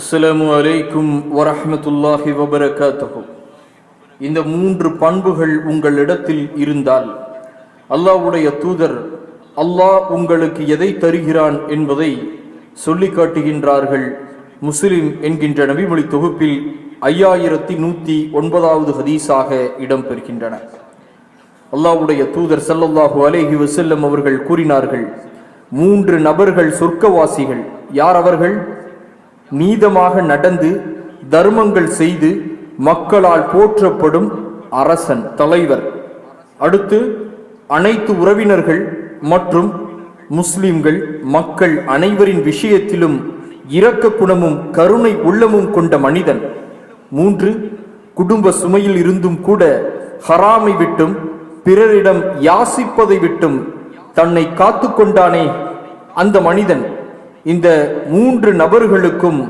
அஸ்ஸலாமு அலைக்கும் வரஹ்மத்துல்லாஹி வபரகாத்தகும் இந்த மூன்று பண்புகள் உங்களிடத்தில் இருந்தால் அல்லாஹ்வுடைய தூதர் அல்லாஹ் உங்களுக்கு எதை தருகிறான் என்பதை சொல்லி காட்டுகின்றார்கள். முஸ்லிம் என்கின்ற நபிமொழி தொகுப்பில் ஐயாயிரத்தி நூற்றி ஒன்பதாவது ஹதீஸாக இடம்பெறுகின்றன அல்லாவுடைய தூதர் சல்லல்லாஹு அலேஹி வசல்லம் அவர்கள் கூறினார்கள் மூன்று நபர்கள் சொர்க்கவாசிகள். யார் அவர்கள்? நீதமாக நடந்து தர்மங்கள் செய்து மக்களால் போற்றப்படும் அரசன் தலைவர். அடுத்து அனைத்து உறவினர்கள் மற்றும் முஸ்லிம்கள் மக்கள் அனைவரின் விஷயத்திலும் இரக்க குணமும் கருணை உள்ளமும் கொண்ட மனிதன். மூன்று குடும்ப சுமையில் இருந்தும் கூட ஹராமை விட்டும் பிறரிடம் யாசிப்பதை விட்டும் தன்னை காத்து கொண்டானே அந்த மனிதன். இந்த மூன்று நபர்களுக்கும்